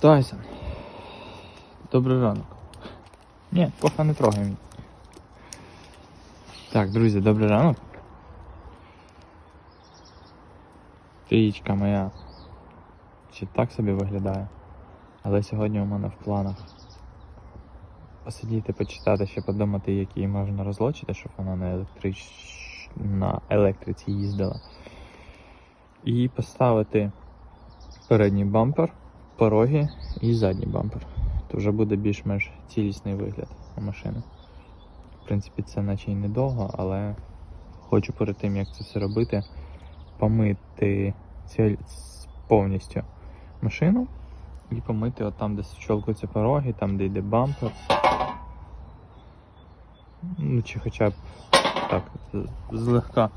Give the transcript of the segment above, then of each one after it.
Тайсон. Добрий ранок. Ні, кофе не трогай мені. Так, друзі, добрий ранок. Трієчка моя. Ще так собі виглядає. Але сьогодні у мене в планах посидіти, почитати, ще подумати, які можна розлочити, щоб вона на, електрич... на електриці їздила. І поставити передній бампер, пороги і задній бампер. То вже буде більш-менш цілісний вигляд у машини. В принципі, це наче й недовго, але хочу перед тим, як це все робити, помити ці- повністю машину і помити от там, де щолкаються пороги, там, де йде бампер. Ну, чи хоча б так, злегка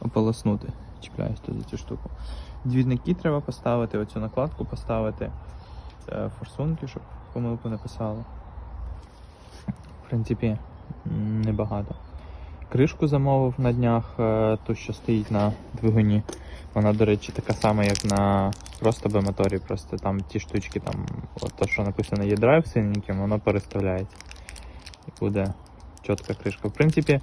ополоснути. Чіпляюсь тут за цю штуку. Двірники треба поставити, оцю накладку поставити, е, форсунки, щоб помилку не писало. В принципі, небагато. Кришку замовив на днях, е, ту, що стоїть на двигуні. Вона, до речі, така сама, як на просто B-моторі, просто там ті штучки, там, от то, що написано є драйв синеньким, воно переставляється. І буде чітка кришка. В принципі,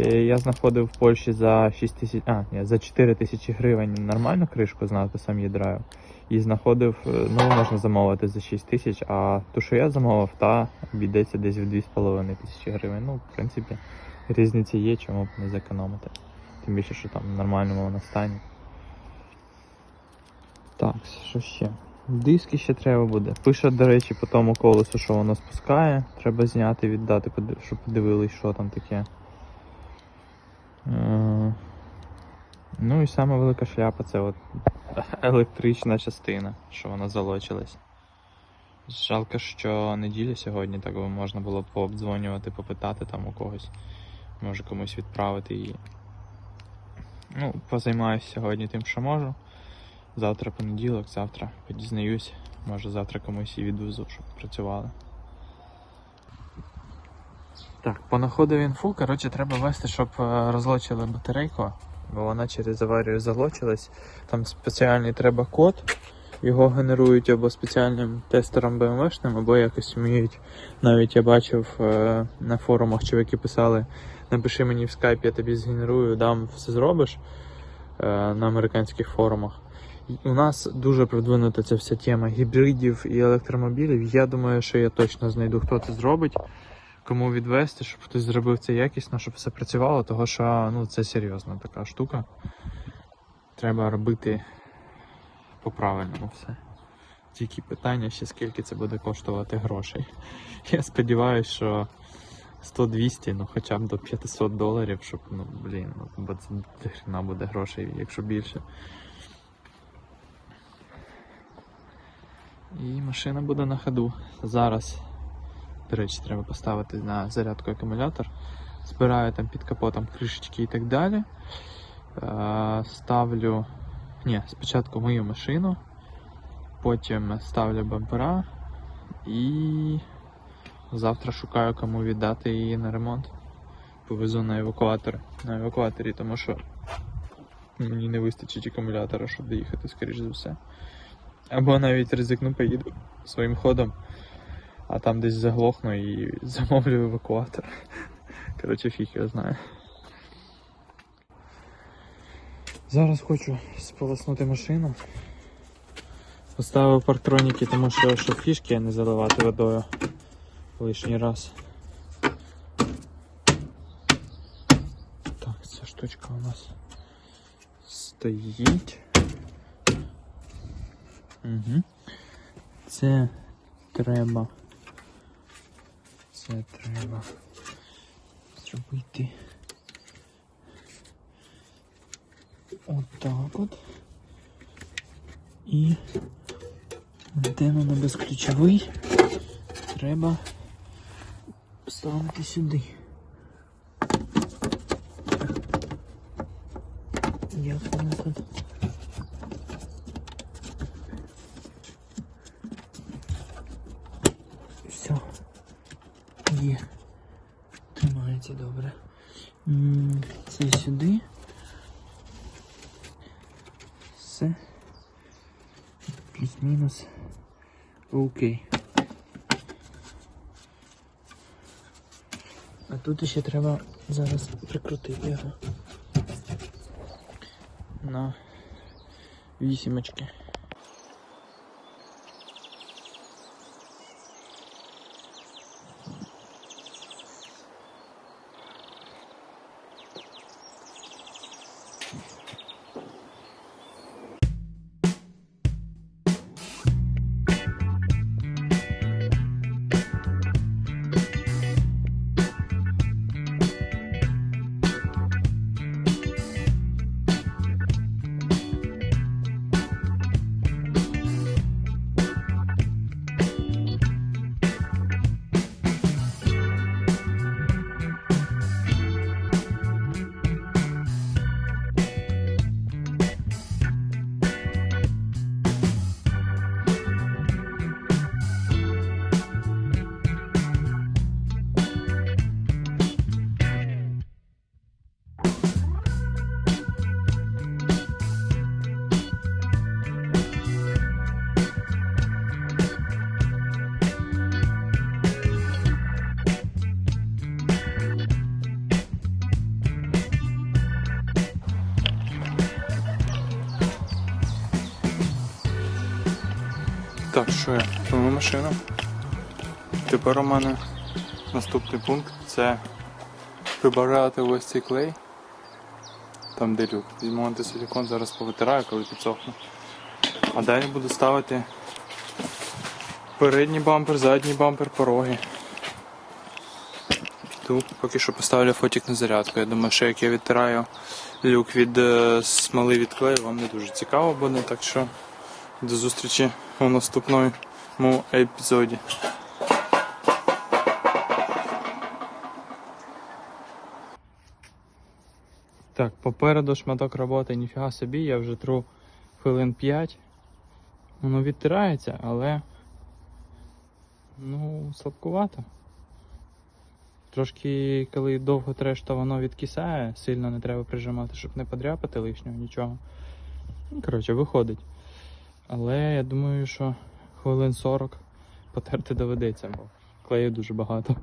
я знаходив в Польщі за 6 тисяч, а, ні, за 4 тисячі гривень нормальну кришку з надписом є драйв. І знаходив, е, ну можна замовити за 6 тисяч, а ту, що я замовив, та обійдеться десь в 2,5 тисячі гривень. Ну, в принципі, різниця є, чому б не зекономити. Тим більше, що там в нормальному вона стані. Так, що ще? Диски ще треба буде. Пише, до речі, по тому колесу, що воно спускає. Треба зняти, віддати, щоб подивились, що там таке. Е, Ну і саме велика шляпа це от електрична частина, що вона залочилась. Жалко, що неділя сьогодні, так би можна було пообдзвонювати, попитати там у когось. Може комусь відправити її. Ну, позаймаюся сьогодні тим, що можу. Завтра понеділок, завтра подізнаюсь. Може завтра комусь і відвезу, щоб працювали. Так, понаходив інфу, коротше, треба вести, щоб е, розлочили батарейку, бо вона через аварію залочилась. Там спеціальний треба код. Його генерують або спеціальним тестером BMW-шним, або якось вміють. Навіть я бачив е, на форумах чоловіки писали: напиши мені в скайпі, я тобі згенерую, дам все зробиш е, на американських форумах. У нас дуже продвинута ця вся тема гібридів і електромобілів. Я думаю, що я точно знайду, хто це зробить, кому відвести, щоб хтось зробив це якісно, щоб все працювало, тому що ну, це серйозна така штука. Треба робити по-правильному все. Тільки питання ще скільки це буде коштувати грошей. Я сподіваюся, що 100-200, ну хоча б до 500 доларів, щоб, ну блін, ну, бо це хрена буде грошей, якщо більше. І машина буде на ходу. Зараз, до речі, треба поставити на зарядку акумулятор. Збираю там під капотом кришечки і так далі. Е, Ставлю. Ні, спочатку мою машину, потім ставлю бампера і завтра шукаю кому віддати її на ремонт. Повезу на евакуатор. На евакуаторі, тому що мені не вистачить акумулятора, щоб доїхати, скоріш за все. Або навіть ризикну, поїду своїм ходом, а там десь заглохну і замовлю евакуатор. Коротше, фіг його знає. Зараз хочу сполоснути машину. Поставив парктроніки, тому що щоб фішки не заливати водою лишній раз. Так, ця штучка у нас стоїть. Угу. Це треба. Це треба зробити. Отак от. І де воно безключовий, треба ставити сюди. Як воно тут? Все. Є. Тримається добре. М, Це сюди. Все. Плюс-мінус Окей. А тут ще треба зараз прикрутити його. На вісімочки. Я? Машину. Тепер у мене наступний пункт це прибирати ось цей клей. Там де люк. Візьму антисилікон, зараз повитираю, коли підсохне. А далі буду ставити передній бампер, задній бампер, пороги. Тут поки що поставлю фотик на зарядку. Я думаю, що як я відтираю люк від е, смоли від клею, вам не дуже цікаво буде, так що до зустрічі у наступному епізоді. Так, попереду шматок роботи, ніфіга собі, я вже тру хвилин 5. Воно відтирається, але ну, слабкувато. Трошки, коли довго треш, то воно відкисає, сильно не треба прижимати, щоб не подряпати лишнього, нічого. Ну, коротше, виходить. Але я думаю, що хвилин 40 потерти доведеться, бо клею дуже багато.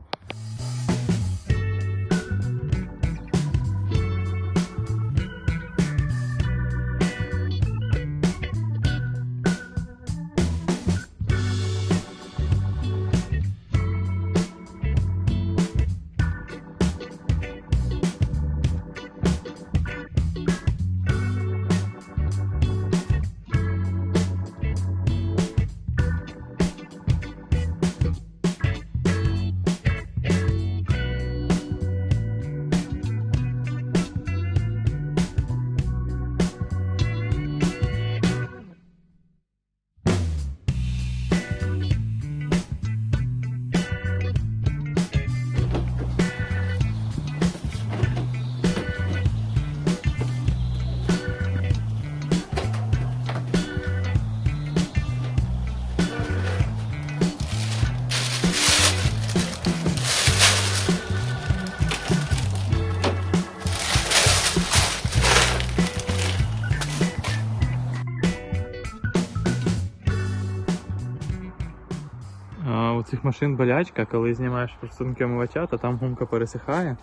Цих машин болячка, коли знімаєш форсунки омивача, то там гумка пересихає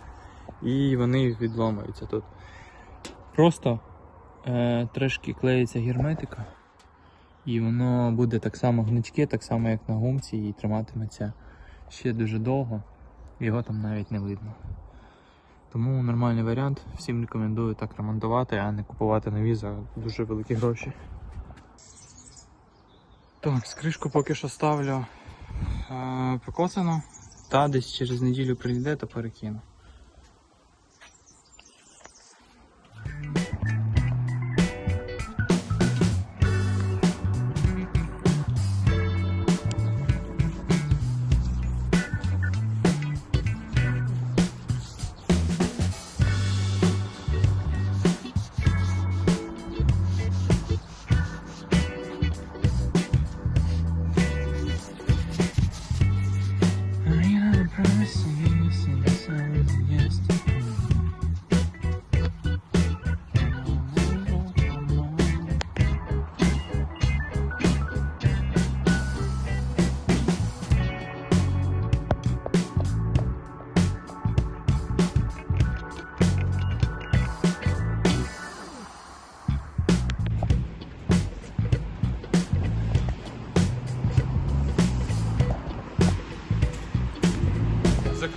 і вони відломуються тут. Просто е, трошки клеїться герметика, і воно буде так само гнучке, так само як на гумці, і триматиметься ще дуже довго, його там навіть не видно. Тому нормальний варіант, всім рекомендую так ремонтувати, а не купувати нові за дуже великі гроші. Так, скришку поки що ставлю покоцано, та десь через неділю прийде, то перекину.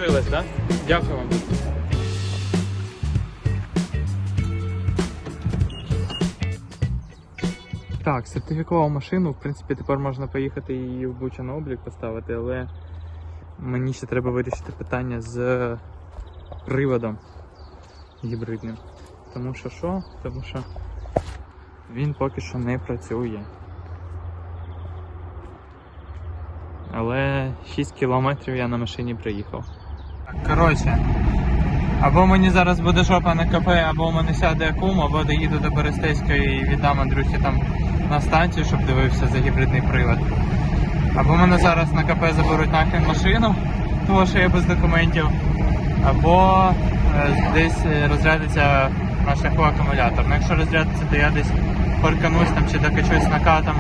Да? Дякую вам. Так, сертифікував машину. В принципі, тепер можна поїхати її в Буча на облік поставити, але мені ще треба вирішити питання з приводом гібридним. Тому що що? Тому що він поки що не працює. Але 6 кілометрів я на машині приїхав. Коротше, або мені зараз буде жопа на КП, або у мене сяде кум, або доїду до Берестейської і віддам Андрюхі там на станцію, щоб дивився за гібридний привод. Або мене зараз на КП заберуть нахрен машину, тому що я без документів, або е, десь е, розрядиться на шляху акумулятор. Ну якщо розрядиться, то я десь парканусь там чи докачусь накатом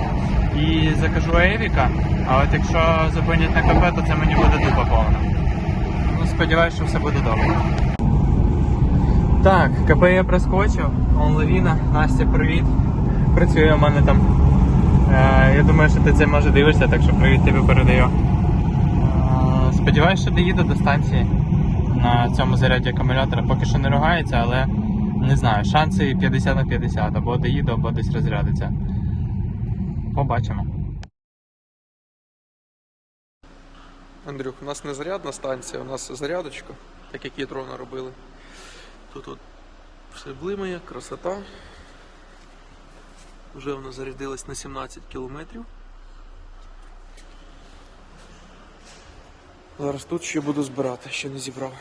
і закажу Евіка. А от якщо зупинять на КП, то це мені буде дупа повна. Сподіваюся, що все буде добре. Так, КП я проскочив, он Настя, привіт. Працює у мене там. Е, я думаю, що ти це може дивишся, так що привіт тобі передаю. Е, сподіваюся, що доїду до станції на цьому заряді акумулятора. Поки що не ругається, але не знаю, шанси 50 на 50, або доїду, або десь розрядиться. Побачимо. Андрюх, у нас не зарядна станція, у нас зарядочка, так як Єтрона робили. Тут от все блимає, красота. Вже вона зарядилась на 17 кілометрів. Зараз тут ще буду збирати, ще не зібрав.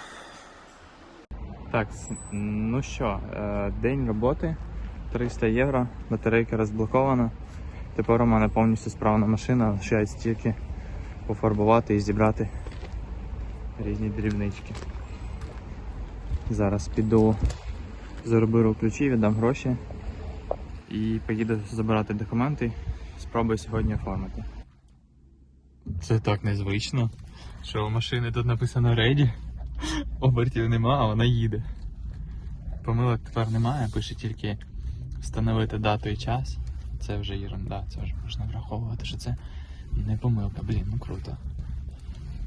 Так, ну що, е, день роботи 300 євро, батарейка розблокована. Тепер у мене повністю справна машина, лишається тільки пофарбувати і зібрати різні дрібнички. Зараз піду зароберу ключі, віддам гроші і поїду забирати документи. Спробую сьогодні оформити. Це так незвично, що у машини тут написано Ready. Обертів нема, а вона їде. Помилок тепер немає, пише тільки встановити дату і час. Це вже ерунда, це вже можна враховувати, що це не помилка, блін, ну круто.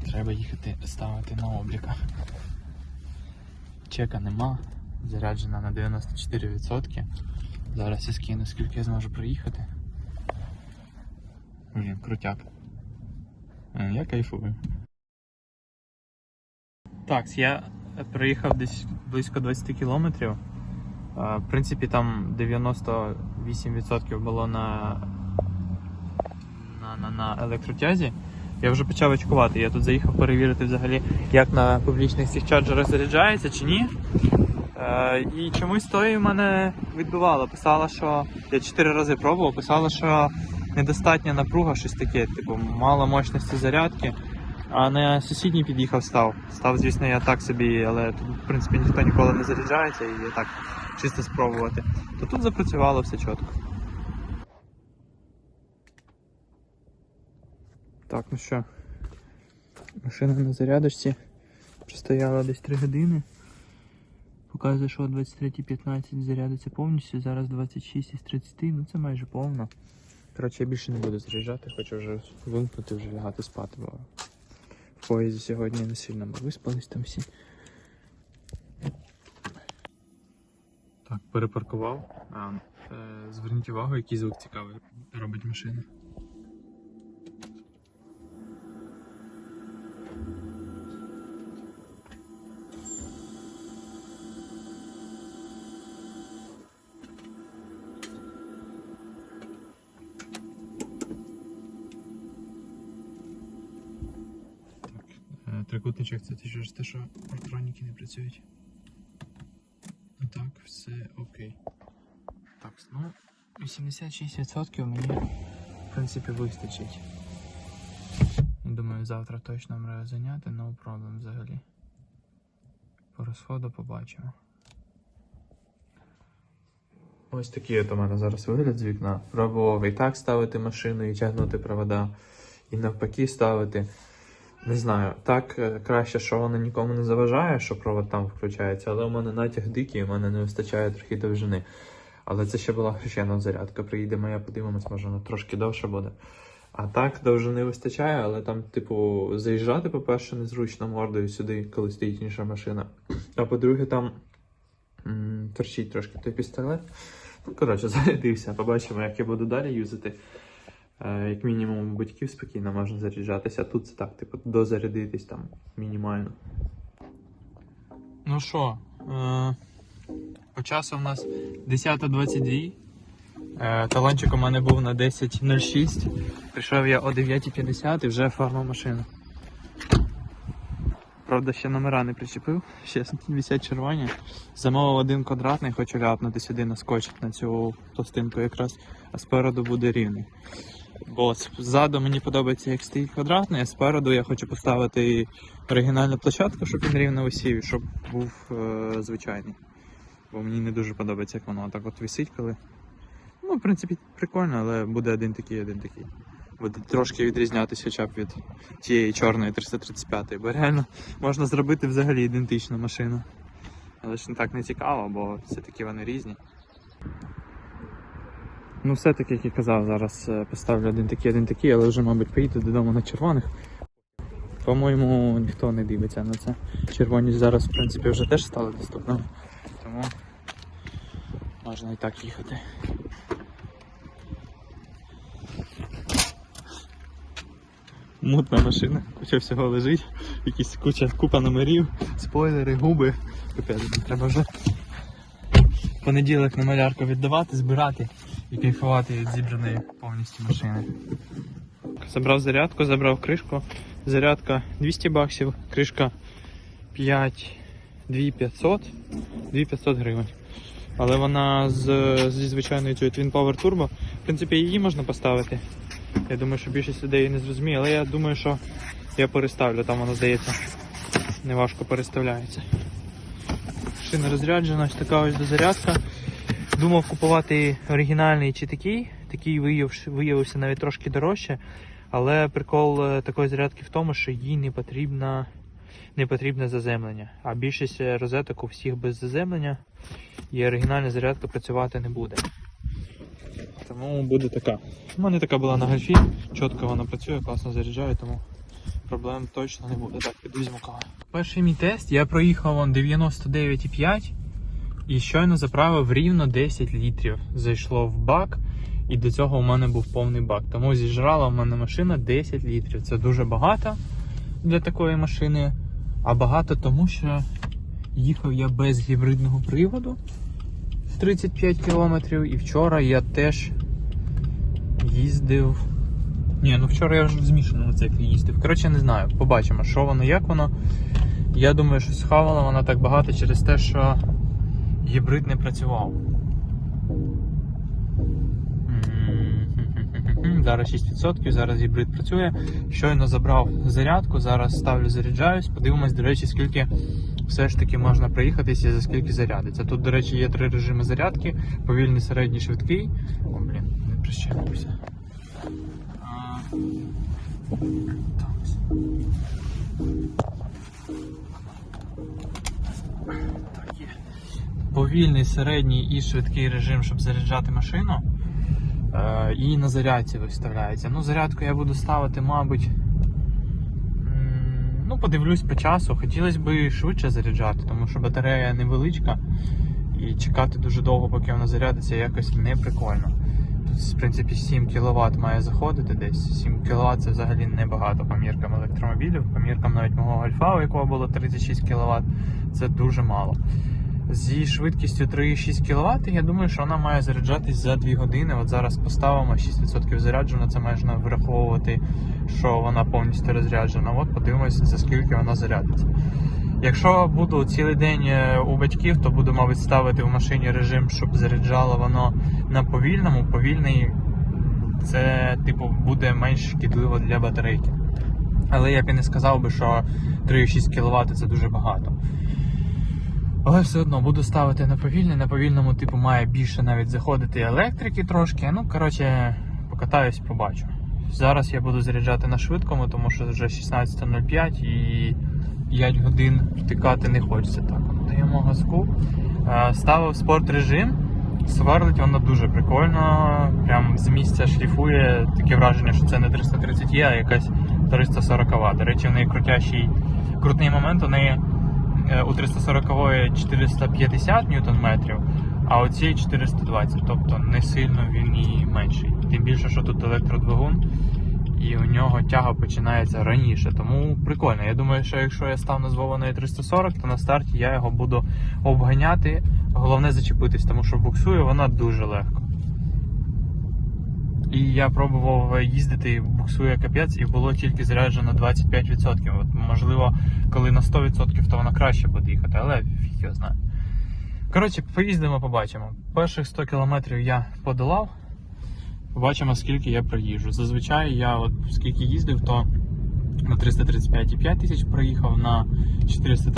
Треба їхати ставити на обліках. Чека нема, заряджена на 94%. Зараз я скину, скільки я зможу проїхати. Блін, крутяк. Е, Я кайфую. Так, я проїхав десь близько 20 кілометрів. В принципі, там 98% було на, на, на, електротязі. Я вже почав очкувати. Я тут заїхав перевірити взагалі, як на публічних цих чарджерах заряджається чи ні. Е, і чомусь тої мене відбивало. Писала, що я 4 рази пробував, писала, що недостатня напруга, щось таке, типу, мало мощності зарядки. А на сусідній під'їхав став. Став, звісно, я так собі, але тут, в принципі, ніхто ніколи не заряджається і так чисто спробувати. То тут запрацювало все чітко. Так, ну що, машина на зарядочці простояла десь 3 години. Показує, що о 23.15 зарядиться повністю, зараз 26 із 30, ну це майже повно. Коротше, я більше не буду заряджати, хочу вже вимкнути, вже лягати спати, бо в поїзді сьогодні не сильно ми виспались там всі. Так, перепаркував. А, е, зверніть увагу, який звук цікавий робить машина. Трикутничок це через те, що електроніки не працюють. Так, все окей. Так, ну 86% мені в принципі вистачить. Думаю, завтра точно маю зайняти, no problem взагалі. По розходу побачимо. Ось такий от у мене зараз вигляд з вікна. Пробував і так ставити машину, і тягнути провода, і навпаки ставити. Не знаю, так е, краще, що воно нікому не заважає, що провод там включається, але у мене натяг дикий, у мене не вистачає трохи довжини. Але це ще була хрещена зарядка. Приїде моя, подивимось, може вона трошки довше буде. А так довжини вистачає, але там, типу, заїжджати, по-перше, незручно мордою сюди, коли стоїть інша машина. А по-друге, там торчить трошки той пістолет. Ну, коротше, зарядився. Побачимо, як я буду далі юзати. Е, Як мінімум, у батьків спокійно можна заряджатися. А тут це так, типу, дозарядитись там мінімально. Ну що, е, по часу в нас 10.22. Е, Талончик у мене був на 10.06. Прийшов я о 9.50 і вже оформив машину. Правда, ще номера не причепив, ще висять червоні. Замовив один квадратний, хочу ляпнути сюди на скотч на цю пластинку якраз, а спереду буде рівний. Бо ззаду мені подобається, як стоїть квадратний, а спереду я хочу поставити оригінальну площадку, щоб він рівно висів, і щоб був е, звичайний. Бо мені не дуже подобається, як воно так от висить, коли. Ну, в принципі, прикольно, але буде один такий, один такий. Буде трошки відрізнятися хоча б від тієї чорної 335 бо реально можна зробити взагалі ідентичну машину. Але ж не так не цікаво, бо все-таки вони різні. Ну, все-таки, як я казав, зараз е, поставлю один такий, один такий, але вже, мабуть, поїду додому на червоних. По-моєму, ніхто не дивиться на це. Червоні зараз, в принципі, вже теж стали доступними. Тому можна і так їхати. Мутна машина, куча всього лежить, якісь куча купа номерів, спойлери, губи. Капець, треба вже в понеділок на малярку віддавати, збирати і кайфувати від зібраної повністю машини. Забрав зарядку, забрав кришку. Зарядка 200 баксів, кришка 5, 2500, 2500 гривень. Але вона з, зі звичайною цією Twin Power Turbo. В принципі, її можна поставити. Я думаю, що більшість людей не зрозуміє, але я думаю, що я переставлю, там воно здається. Неважко переставляється. Шина розряджена, ось така ось дозарядка. Думав купувати оригінальний чи такий. Такий виявився, навіть трошки дорожче. Але прикол е, такої зарядки в тому, що їй не потрібна, не потрібне заземлення. А більшість розеток у всіх без заземлення. І оригінальна зарядка працювати не буде. Тому буде така. У мене така була на гольфі, чітко вона працює, класно заряджає, тому проблем точно не буде. Так, піду візьму. Перший мій тест я проїхав он 99,5 і щойно заправив рівно 10 літрів. Зайшло в бак, і до цього у мене був повний бак. Тому зіжрала в мене машина 10 літрів. Це дуже багато для такої машини. А багато тому, що їхав я без гібридного приводу 35 кілометрів. І вчора я теж їздив. Ні, ну вчора я вже в змішаному циклі їздив. Коротше, не знаю. Побачимо, що воно, як воно. Я думаю, що схавала вона так багато через те, що гібрид не працював. Зараз 6%, зараз гібрид працює. Щойно забрав зарядку, зараз ставлю заряджаюсь. Подивимось, до речі, скільки все ж таки можна проїхатися і за скільки зарядиться. Тут, до речі, є три режими зарядки: повільний, середній, швидкий. О, блін, не прищепився. Так. Повільний, середній і швидкий режим, щоб заряджати машину. Е, і на зарядці виставляється. Ну, зарядку я буду ставити, мабуть. Ну, подивлюсь по часу. Хотілося б швидше заряджати, тому що батарея невеличка. І чекати дуже довго, поки вона зарядиться, якось не прикольно. Тут, в принципі, 7 кВт має заходити десь. 7 кВт це взагалі небагато по міркам електромобілів, по міркам навіть мого Альфа, у якого було 36 кВт, це дуже мало. Зі швидкістю 3,6 кВт, я думаю, що вона має заряджатись за 2 години. От зараз поставимо 6% заряджена, це можна враховувати, що вона повністю розряджена. От подивимося, за скільки вона зарядиться. Якщо буду цілий день е, у батьків, то буду, мабуть, ставити в машині режим, щоб заряджало воно на повільному. Повільний це, типу, буде менш шкідливо для батарейки. Але я б і не сказав би, що 3,6 кВт це дуже багато. Але все одно буду ставити на повільний. На повільному, типу, має більше навіть заходити електрики трошки. Ну, коротше, покатаюсь, побачу. Зараз я буду заряджати на швидкому, тому що вже 16.05 і 5 годин втикати не хочеться. Так, даємо газку. Е, Ставив спорт режим. Сверлить воно дуже прикольно, прям з місця шліфує. Таке враження, що це не 330 є, а якась 340. До речі, в неї крутящий крутний момент, у неї у 340 450 ньютон-метрів, а у цій 420, тобто не сильно він і менший. Тим більше, що тут електродвигун, і у нього тяга починається раніше. Тому прикольно. Я думаю, що якщо я стану з Вованою 340, то на старті я його буду обганяти. Головне зачепитись, тому що буксує вона дуже легко. І я пробував їздити, буксує капець, і було тільки заряджено 25%. От, можливо, коли на 100%, то вона краще буде їхати, але фіг його знає. Коротше, поїздимо, побачимо. Перших 100 кілометрів я подолав. Побачимо, скільки я проїжджу. Зазвичай я от скільки їздив, то на 335,5 тисяч проїхав, на 400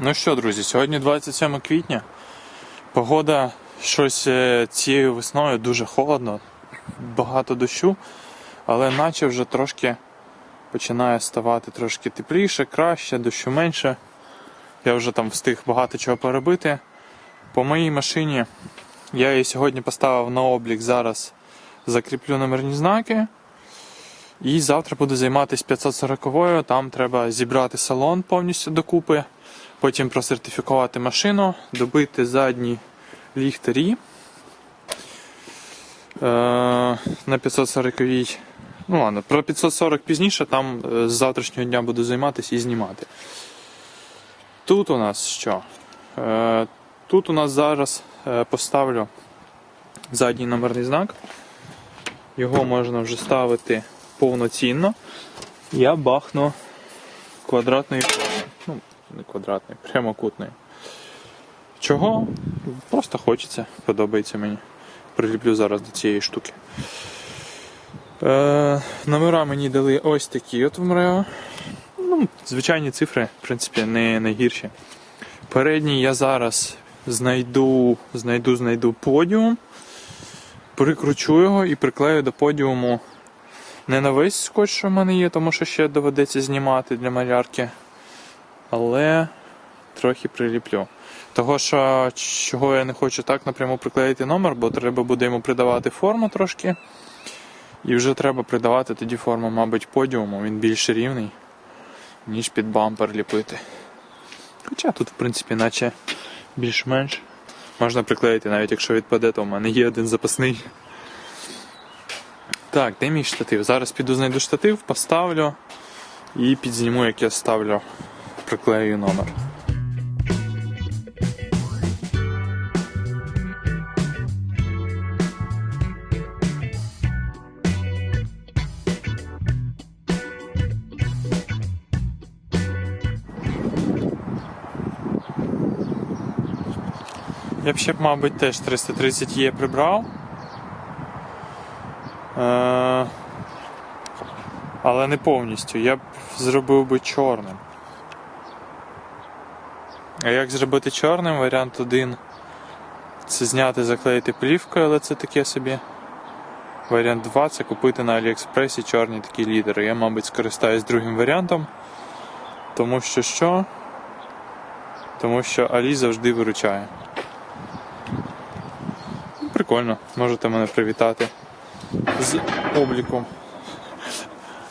Ну що, друзі, сьогодні 27 квітня. Погода щось е, цією весною дуже холодно, багато дощу, але наче вже трошки починає ставати трошки тепліше, краще, дощу менше. Я вже там встиг багато чого перебити. По моїй машині я її сьогодні поставив на облік, зараз закріплю номерні знаки. І завтра буду займатися 540-ю. Там треба зібрати салон повністю докупи, потім просертифікувати машину, добити задні ліхтарі. Е, на 540-й. Ну ладно, про 540 пізніше, там е, з завтрашнього дня буду займатися і знімати. Тут у нас що? Е, тут у нас зараз поставлю задній номерний знак. Його можна вже ставити повноцінно. Я бахну квадратної форми. Ну, не квадратної, прямокутної. Чого? Просто хочеться, подобається мені. Приліплю зараз до цієї штуки. Е, номера мені дали ось такі от в МРЕО. Ну, звичайні цифри, в принципі, не найгірші. Передній я зараз знайду, знайду, знайду подіум, прикручу його і приклею до подіуму не на весь скотч, що в мене є, тому що ще доведеться знімати для малярки. Але трохи приліплю. Того, що чого я не хочу так напряму приклеїти номер, бо треба буде йому придавати форму трошки. І вже треба придавати тоді форму, мабуть, подіуму, він більш рівний, ніж під бампер ліпити. Хоча тут, в принципі, наче більш-менш. Можна приклеїти, навіть якщо відпаде, то в мене є один запасний. Так, де мій штатив? Зараз піду знайду штатив, поставлю і підзніму, як я ставлю, приклею номер. Я б ще мабуть, теж 330 є прибрав. Е, але не повністю. Я б зробив би чорним. А як зробити чорним? Варіант один це зняти, заклеїти плівкою, але це таке собі. Варіант 2 це купити на Аліекспресі чорні такі лідери. Я, мабуть, скористаюсь другим варіантом. Тому що що? Тому що Алі завжди виручає. Прикольно, можете мене привітати з обліком.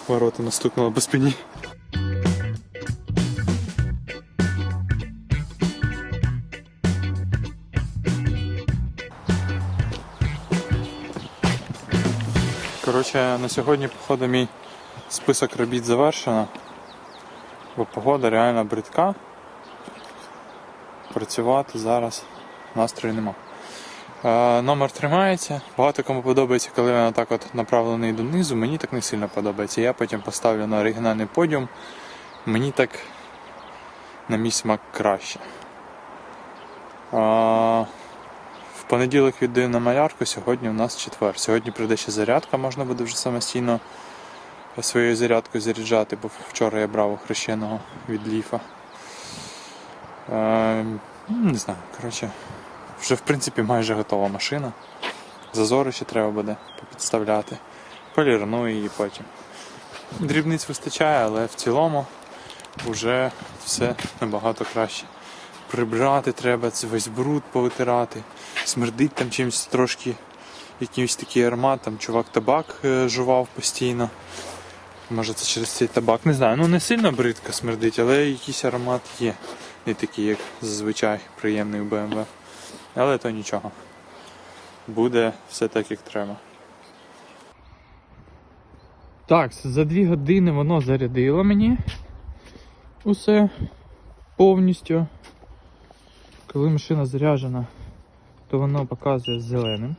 Ворота настукнуло по спині. Коротше, на сьогодні, походу, мій список робіт завершено, бо погода реально бридка. Працювати зараз настрою нема. Номер тримається. Багато кому подобається, коли він так от направлений донизу. Мені так не сильно подобається. Я потім поставлю на оригінальний подіум. Мені так на мій смак краще. В понеділок віддаю на малярку, сьогодні у нас четвер. Сьогодні прийде ще зарядка, можна буде вже самостійно своєю зарядкою заряджати, бо вчора я брав у хрещеного від ліфа. Е, ну, не знаю, коротше. Вже в принципі майже готова машина. Зазори ще треба буде попідставляти. Полірну її потім. Дрібниць вистачає, але в цілому вже все набагато краще. прибрати треба, це весь бруд повитирати. Смердить там чимось трошки, якийсь такий аромат, там чувак табак е, жував постійно. Може це через цей табак, не знаю. Ну не сильно бридко смердить, але якийсь аромат є. Не такий, як зазвичай приємний в BMW. Але то нічого. Буде все так, як треба. Так, за дві години воно зарядило мені усе повністю. Коли машина заряджена, то воно показує зеленим.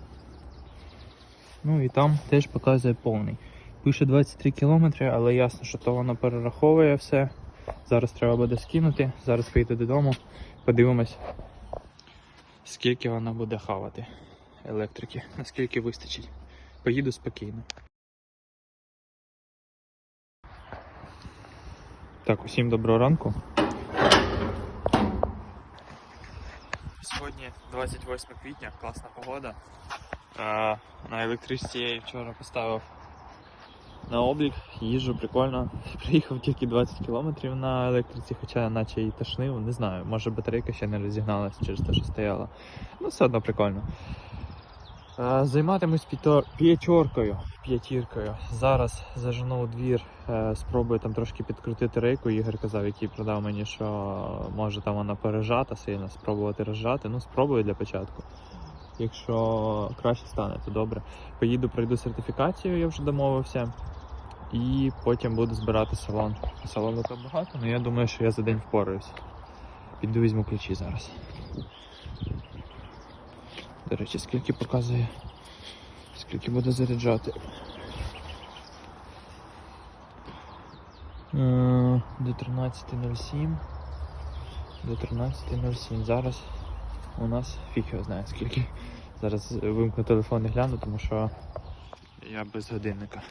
Ну і там теж показує повний. Пише 23 км, але ясно, що то воно перераховує все. Зараз треба буде скинути, зараз поїду додому, подивимось, скільки воно буде хавати електрики, наскільки вистачить. Поїду спокійно. Так, усім доброго ранку. Сьогодні 28 квітня, класна погода. А, на електричці я вчора поставив на облік, їжджу прикольно. Приїхав тільки 20 км на електриці, хоча наче і тошнив, не знаю, може батарейка ще не розігналася через те, що стояла. Ну, все одно прикольно. Е, Займатимусь п'ятіркою. П'ятіркою. Зараз зажену у двір, е, спробую там трошки підкрутити рейку. Ігор казав, який продав мені, що може там вона пережата сильно, спробувати розжати. Ну, спробую для початку. Якщо краще стане, то добре. Поїду, пройду сертифікацію, я вже домовився. І потім буду збирати салон. Салону там багато, але я думаю, що я за день впораюсь. Піду візьму ключі зараз. До речі, скільки показує, скільки буде заряджати. Е, До 13.07. До 13.07. Зараз у нас фіг його знає скільки. Зараз вимкну телефон і гляну, тому що я без годинника.